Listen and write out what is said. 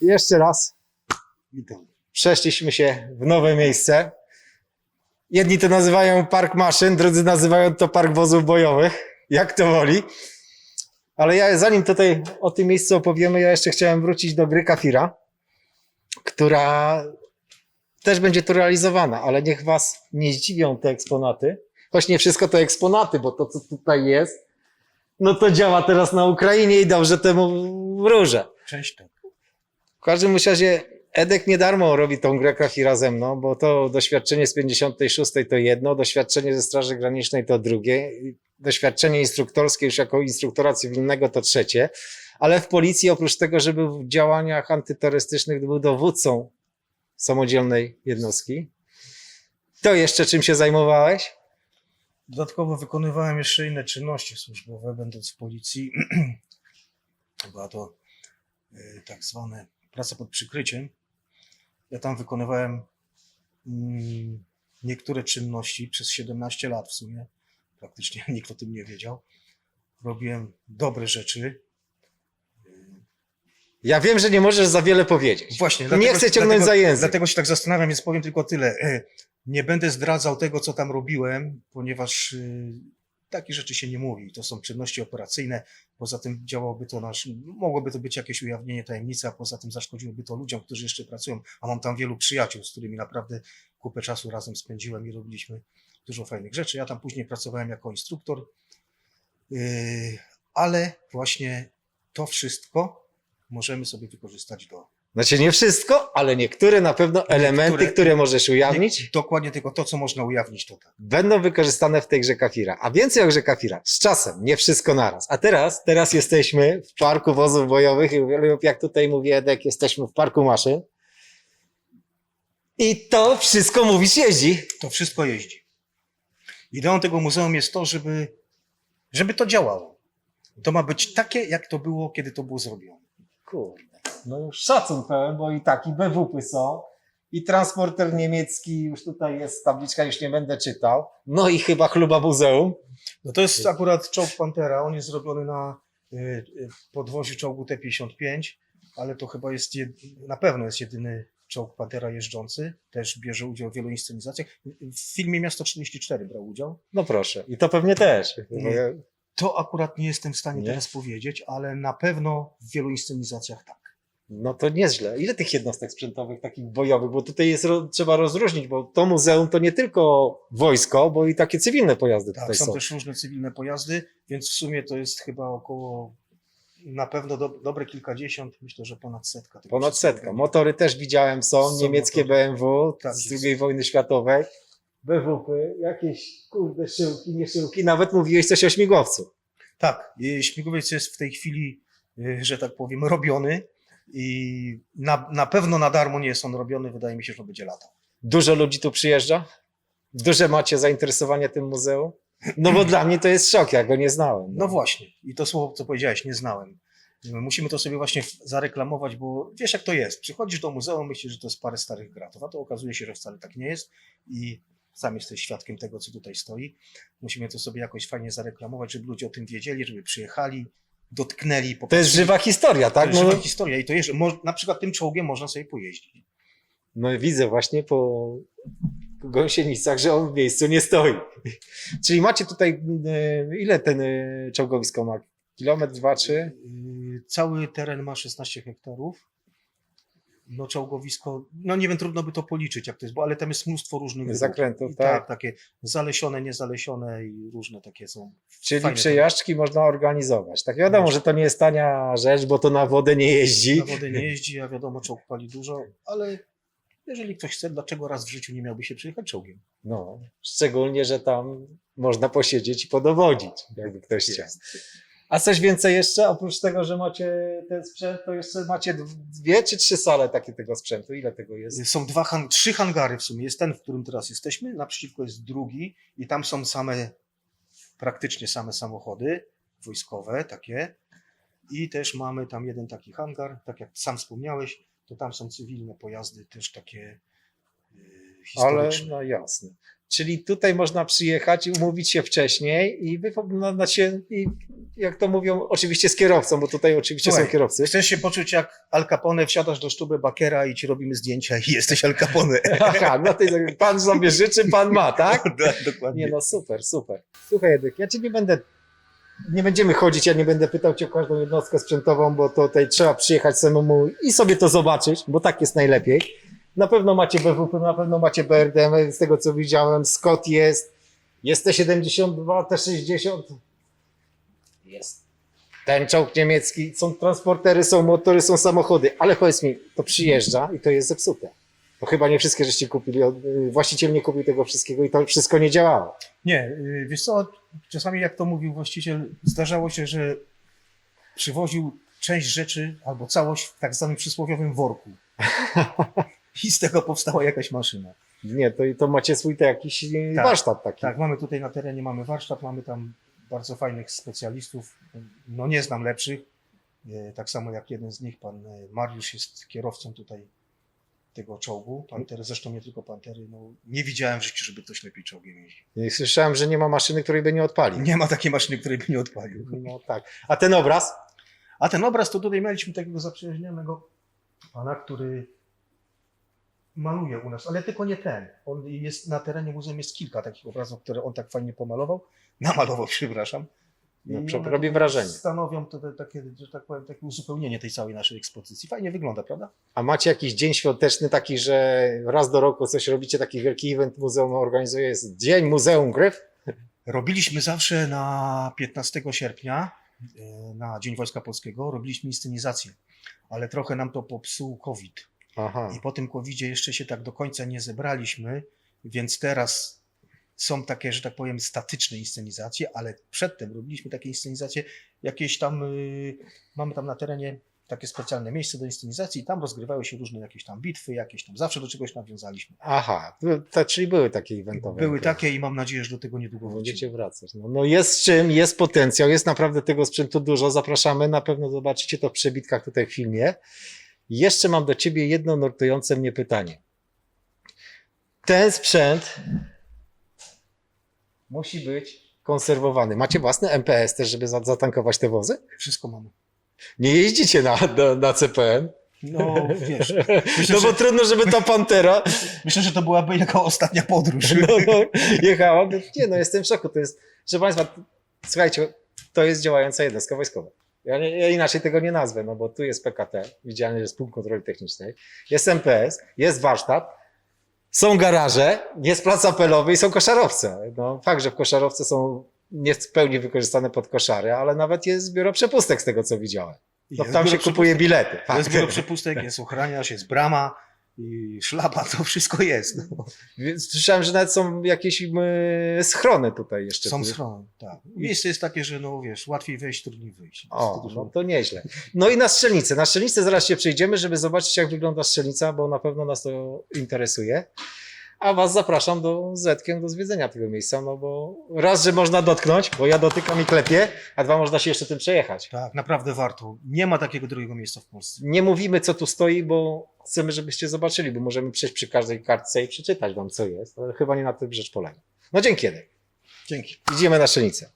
Jeszcze raz Witam. przeszliśmy się w nowe miejsce. Jedni to nazywają park maszyn, drudzy nazywają to park wozów bojowych, jak to woli. Ale ja, zanim tutaj o tym miejscu opowiemy, ja jeszcze chciałem wrócić do gry Kafira, która też będzie tu realizowana, ale niech was nie zdziwią te eksponaty. Choć nie wszystko to eksponaty, bo to, co tutaj jest, no to działa teraz na Ukrainie i dobrze temu wróżę. Cześć, tak. W każdym razie Edek nie darmo robi tą grę Kafira ze mną, bo to doświadczenie z 56 to jedno, doświadczenie ze Straży Granicznej to drugie, doświadczenie instruktorskie już jako instruktora cywilnego to trzecie, ale w policji oprócz tego, że był w działaniach antyterrorystycznych, był dowódcą samodzielnej jednostki. To jeszcze czym się zajmowałeś? Dodatkowo wykonywałem jeszcze inne czynności służbowe, będąc w policji. Była to y, tak zwane praca pod przykryciem. Ja tam wykonywałem mm, niektóre czynności przez 17 lat w sumie. Praktycznie nikt o tym nie wiedział. Robiłem dobre rzeczy. Ja wiem, że nie możesz za wiele powiedzieć. Właśnie. nie chcę ciągnąć dlatego, za język. Dlatego się tak zastanawiam, więc powiem tylko tyle. E, Nie będę zdradzał tego, co tam robiłem, ponieważ y, takich rzeczy się nie mówi. To są czynności operacyjne. Poza tym działałoby to nasz, mogłoby to być jakieś ujawnienie tajemnicy, a poza tym zaszkodziłoby to ludziom, którzy jeszcze pracują. A mam tam wielu przyjaciół, z którymi naprawdę kupę czasu razem spędziłem i robiliśmy dużo fajnych rzeczy. Ja tam później pracowałem jako instruktor, Yy, ale właśnie to wszystko możemy sobie wykorzystać do Znaczy nie wszystko, ale niektóre na pewno elementy, które możesz ujawnić. Nie, dokładnie tylko to, co można ujawnić, to tak. będą wykorzystane w tej grze Kafira. A więcej o grze Kafira. Z czasem, nie wszystko naraz. A teraz, teraz jesteśmy w parku wozów bojowych i lub jak tutaj mówi Edek, jesteśmy w parku maszyn. I to wszystko mówisz jeździ. To wszystko jeździ. Ideą tego muzeum jest to, żeby, żeby to działało. To ma być takie, jak to było, kiedy to było zrobione. Kurde. No już szacun pełen, bo i tak, i BWP są, i transporter niemiecki, już tutaj jest tabliczka, już nie będę czytał. No i chyba chluba muzeum. No to jest akurat czołg Pantera. On jest zrobiony na y, y, podwoziu czołgu T-55, ale to chyba jest, jed, na pewno jest jedyny czołg Pantera jeżdżący. Też bierze udział w wielu inscenizacjach. W filmie Miasto 44 brał udział. No proszę. I to pewnie też. Nie. To akurat nie jestem w stanie Nie? teraz powiedzieć, ale na pewno w wielu inscenizacjach tak. No to nieźle. Ile tych jednostek sprzętowych takich bojowych? Bo tutaj jest, ro, trzeba rozróżnić, bo to muzeum to nie tylko wojsko, bo i takie cywilne pojazdy Tak, tutaj są są. też różne cywilne pojazdy, więc w sumie to jest chyba około na pewno do, dobre kilkadziesiąt, myślę, że ponad setka. Ponad setka. Motory też widziałem są, Są niemieckie motory. BMW Tak z jest. II wojny światowej. BWP, jakieś kurde szyłki, nie szyłki. Nawet mówiłeś coś o śmigłowcu. Tak, śmigłowiec jest w tej chwili, y, że tak powiem, robiony i na, na pewno na darmo nie jest on robiony, wydaje mi się, że on będzie latał. Dużo ludzi tu przyjeżdża? Duże macie zainteresowanie tym muzeum? No bo dla mnie to jest szok, ja go nie znałem. No właśnie, i to słowo, co powiedziałeś, nie znałem. Musimy to sobie właśnie zareklamować, bo wiesz jak to jest. Przychodzisz do muzeum, myślisz, że to jest parę starych gratów, a to okazuje się, że wcale tak nie jest i sam jesteś świadkiem tego, co tutaj stoi. Musimy to sobie jakoś fajnie zareklamować, żeby ludzie o tym wiedzieli, żeby przyjechali, dotknęli. To jest popatrzyli. żywa historia, To tak? jest No, żywa historia i to jest, mo- na przykład tym czołgiem można sobie pojeździć. no widzę właśnie po gąsienicach, że on w miejscu nie stoi. Czyli macie tutaj, e, ile ten e, czołgowisko ma? Kilometr, dwa, trzy? Yy, Cały teren ma 16 hektarów. No czołgowisko, no nie wiem, trudno by to policzyć, jak to jest, bo ale tam jest mnóstwo różnych. Zakrętów, I tak? tak, takie zalesione, niezalesione i różne takie są. Czyli Fajne przejażdżki można organizować. Tak wiadomo, że to nie jest tania rzecz, bo to na wodę nie jeździ. Na wodę nie jeździ, a wiadomo, czołg pali dużo, ale jeżeli ktoś chce, dlaczego raz w życiu nie miałby się przyjechać czołgiem? No, szczególnie, że tam można posiedzieć i podowodzić, jakby ktoś chciał. A coś więcej jeszcze? Oprócz tego, że macie ten sprzęt, to jeszcze macie dwie czy trzy sale takie tego sprzętu? Ile tego jest? Są dwa, han- trzy hangary w sumie. Jest ten, w którym teraz jesteśmy, naprzeciwko jest drugi i tam są same, praktycznie same samochody wojskowe takie. I też mamy tam jeden taki hangar, tak jak sam wspomniałeś, to tam są cywilne pojazdy też takie yy, Ale historyczny. no jasne. Czyli tutaj można przyjechać i umówić się wcześniej i wypowiadać się, i jak to mówią, oczywiście z kierowcą, bo tutaj oczywiście są Słuchaj, kierowcy. Chcesz się poczuć jak Al Capone, wsiadasz do sztuby Bakera i ci robimy zdjęcia i jesteś Al Capone. Aha, no to pan sobie życzy, pan ma, tak? Tak, dokładnie. Nie no, super, super. Słuchaj, Edek, ja cię nie będę, nie będziemy chodzić, ja nie będę pytał cię o każdą jednostkę sprzętową, bo tutaj trzeba przyjechać samemu i sobie to zobaczyć, bo tak jest najlepiej. Na pewno macie BWP, na pewno macie BRDM, z tego co widziałem, Scott jest, jest T72, T60, jest ten czołg niemiecki, są transportery, są motory, są samochody, ale powiedz mi, to przyjeżdża i to jest zepsute. To chyba nie wszystkie żeście kupili, y, właściciel nie kupił tego wszystkiego i to wszystko nie działało. Nie, y, wiesz co, czasami jak to mówił właściciel, zdarzało się, że przywoził część rzeczy albo całość w tak zwanym przysłowiowym worku. I z tego powstała jakaś maszyna. Nie, to, to macie swój to jakiś Tak, warsztat taki. Tak, mamy tutaj na terenie, mamy warsztat, mamy tam bardzo fajnych specjalistów. No nie znam lepszych. E, Tak samo jak jeden z nich, pan e, Mariusz jest kierowcą tutaj tego czołgu. Pantery, zresztą nie tylko Pantery. No, nie widziałem w życiu, żeby ktoś lepiej czołgiem jeździł. Słyszałem, że nie ma maszyny, której by nie odpalił. Nie ma takiej maszyny, której by nie odpalił. No tak. A ten obraz? A ten obraz to tutaj mieliśmy takiego zaprzyjaźnionego pana, który maluje u nas, ale tylko nie ten. On jest na terenie muzeum jest kilka takich obrazów, które on tak fajnie pomalował. Namalował, przepraszam. No, robi wrażenie. Stanowią to, takie, że tak powiem, takie uzupełnienie tej całej naszej ekspozycji. Fajnie wygląda, prawda? A macie jakiś dzień świąteczny taki, że raz do roku coś robicie, taki wielki event muzeum organizuje, jest Dzień Muzeum Gryf? Robiliśmy zawsze na 15 sierpnia, e, na Dzień Wojska Polskiego, robiliśmy inscenizację, ale trochę nam to popsuł COVID. Aha. I po tym COVID-zie jeszcze się tak do końca nie zebraliśmy, więc teraz są takie, że tak powiem, statyczne inscenizacje, ale przedtem robiliśmy takie inscenizacje, jakieś tam, y, mamy tam na terenie takie specjalne miejsce do inscenizacji i tam rozgrywały się różne jakieś tam bitwy, jakieś tam, zawsze do czegoś nawiązaliśmy. Aha, to, to, czyli były takie eventowe. Były takie i mam nadzieję, że do tego niedługo wrócimy. Będziecie wracać. No, no jest z czym, jest potencjał, jest naprawdę tego sprzętu dużo. Zapraszamy, na pewno zobaczycie to w przebitkach tutaj w filmie. Jeszcze mam do ciebie jedno nurtujące mnie pytanie. Ten sprzęt musi być konserwowany. Macie własny MPS też, żeby za- zatankować te wozy? Wszystko mamy. Nie jeździcie na, na, na CPN? No wiesz, myślę, No bo że, trudno, żeby ta Pantera myślę, że to byłaby jako ostatnia podróż. no, no, jechała. No, Nie no, jestem w szoku. To jest, proszę Państwa, słuchajcie, to jest działająca jednostka wojskowa. Ja, nie, ja inaczej tego nie nazwę, no bo tu jest PKT, widzialny jest punkt kontroli technicznej, jest MPS, jest warsztat, są garaże, jest plac apelowy i są koszarowce. No, fakt, że w koszarowce są nie w pełni wykorzystane pod koszary, ale nawet jest biuro przepustek z tego, co widziałem. No, tam się kupuje bilety. To jest Fakt. biuro przepustek, jest ochraniarz, jest brama i szlaba, to wszystko jest. No. Więc Słyszałem, że nawet są jakieś y, schrony tutaj jeszcze. Są Tu- schrony, tak. Miejsce jest takie, że no wiesz, łatwiej wejść, trudniej wyjść. O, no to nieźle. No i na strzelnicę. Na strzelnicę zaraz się przejdziemy, żeby zobaczyć, jak wygląda strzelnica, bo na pewno nas to interesuje. A Was zapraszam do Zetkiem do zwiedzenia tego miejsca, no bo raz, że można dotknąć, bo ja dotykam i klepię, a dwa, można się jeszcze tym przejechać. Tak, naprawdę warto. Nie ma takiego drugiego miejsca w Polsce. Nie mówimy, co tu stoi, bo chcemy, żebyście zobaczyli, bo możemy przejść przy każdej kartce i przeczytać Wam, co jest, ale chyba nie na tym rzecz polega. No dzięki, Edek. Dzięki. Idziemy na strzelnicę.